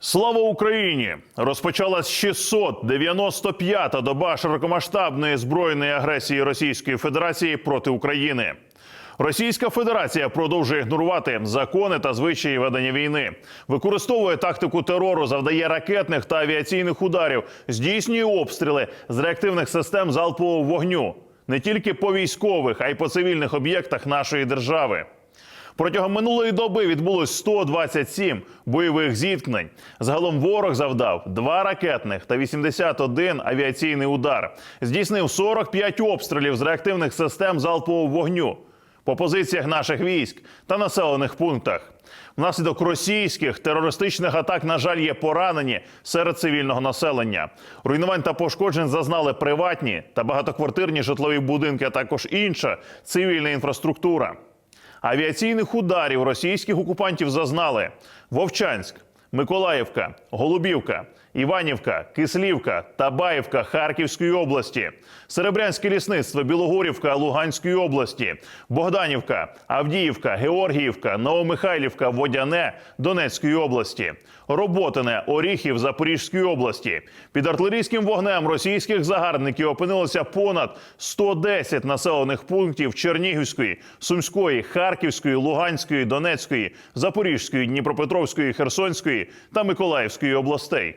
Слава Україні! Розпочалась 695-та доба широкомасштабної збройної агресії Російської Федерації проти України. Російська Федерація продовжує ігнорувати закони та звичаї ведення війни, використовує тактику терору, завдає ракетних та авіаційних ударів, здійснює обстріли з реактивних систем залпового вогню не тільки по військових, а й по цивільних об'єктах нашої держави. Протягом минулої доби відбулось 127 бойових зіткнень. Загалом ворог завдав два ракетних та 81 авіаційний удар. Здійснив 45 обстрілів з реактивних систем залпового вогню по позиціях наших військ та населених пунктах. Внаслідок російських терористичних атак, на жаль, є поранені серед цивільного населення. Руйнувань та пошкоджень зазнали приватні та багатоквартирні житлові будинки, а також інша цивільна інфраструктура. Авіаційних ударів російських окупантів зазнали. Вовчанськ, Миколаївка, Голубівка, Іванівка, Кислівка, Табаївка Харківської області, Серебрянське лісництво, Білогорівка Луганської області, Богданівка, Авдіївка, Георгіївка, Новомихайлівка, Водяне Донецької області, Роботине, Оріхів Запорізької області. Під артилерійським вогнем російських загарбників опинилося понад 110 населених пунктів Чернігівської, Сумської, Харківської, Луганської, Донецької, Запорізької, Дніпропетровської, Херсонської та Миколаївської областей.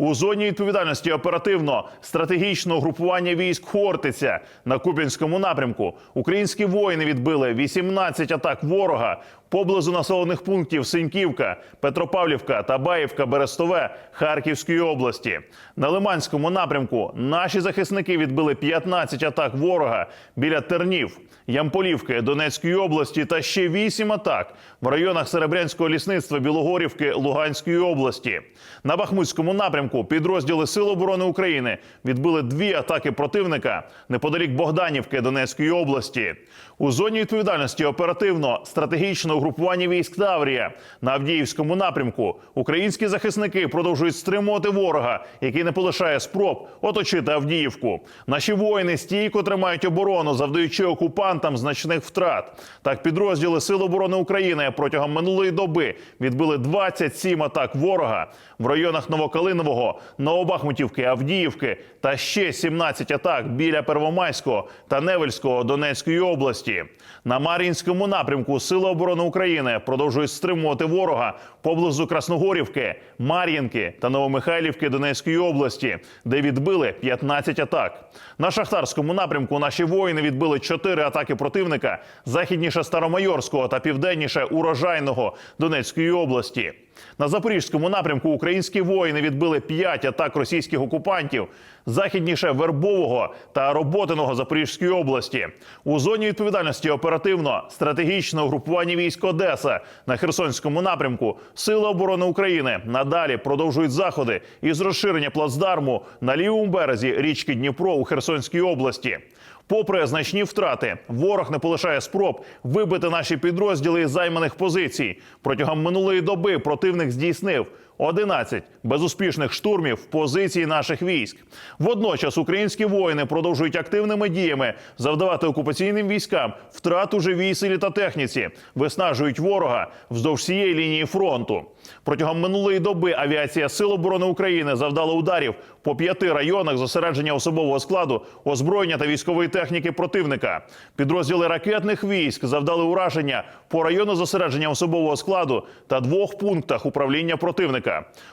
У зоні відповідальності оперативно стратегічного групування військ Хортиця на Куп'янському напрямку. Українські воїни відбили 18 атак ворога поблизу населених пунктів Синьківка, Петропавлівка, Табаївка, Берестове Харківської області. На Лиманському напрямку наші захисники відбили 15 атак ворога біля Тернів, Ямполівки, Донецької області та ще 8 атак в районах Серебрянського лісництва, Білогорівки, Луганської області. На Бахмутському напрямку підрозділи Сил оборони України відбили дві атаки противника неподалік Богданівки Донецької області. У зоні відповідальності оперативно стратегічного групування військ Таврія на Авдіївському напрямку українські захисники продовжують стримувати ворога, який не полишає спроб оточити Авдіївку. Наші воїни стійко тримають оборону, завдаючи окупантам значних втрат. Так, підрозділи Сил оборони України протягом минулої доби відбили 27 атак ворога в районах Новокалинового, Новобахмутівки, Авдіївки та ще 17 атак біля Первомайського та Невельського Донецької області. На Мар'їнському напрямку Сили оборони України продовжують стримувати ворога поблизу Красногорівки, Мар'їнки та Новомихайлівки Донецької області, де відбили 15 атак. На шахтарському напрямку наші воїни відбили 4 атаки противника західніше Старомайорського та південніше урожайного Донецької області. На запорізькому напрямку українські воїни відбили 5 атак російських окупантів західніше Вербового та Роботиного Запорізької області. У зоні відповідальності оперативно стратегічного групування військ Одеса на Херсонському напрямку Сили оборони України надалі продовжують заходи із розширення плацдарму на лівому березі річки Дніпро у Херсонській області. Попри значні втрати, ворог не полишає спроб вибити наші підрозділи із займаних позицій. Протягом минулої доби противник здійснив 11 безуспішних штурмів позиції наших військ. Водночас українські воїни продовжують активними діями завдавати окупаційним військам втрат у живій силі та техніці, виснажують ворога вздовж всієї лінії фронту. Протягом минулої доби авіація Сил оборони України завдала ударів по п'яти районах зосередження особового складу, озброєння та військової техніки противника. Підрозділи ракетних військ завдали ураження по району зосередження особового складу та двох пунктах управління противника.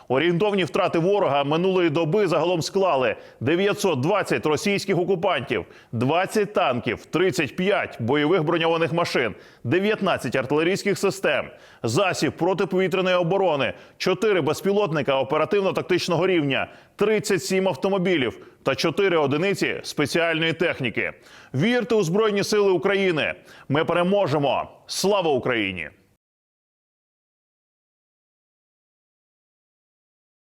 Орієнтовні втрати ворога минулої доби загалом склали 920 російських окупантів, 20 танків, 35 бойових броньованих машин, 19 артилерійських систем, засіб протиповітряної оборони, 4 безпілотника оперативно-тактичного рівня, 37 автомобілів та 4 одиниці спеціальної техніки. Вірте у Збройні Сили України! Ми переможемо! Слава Україні!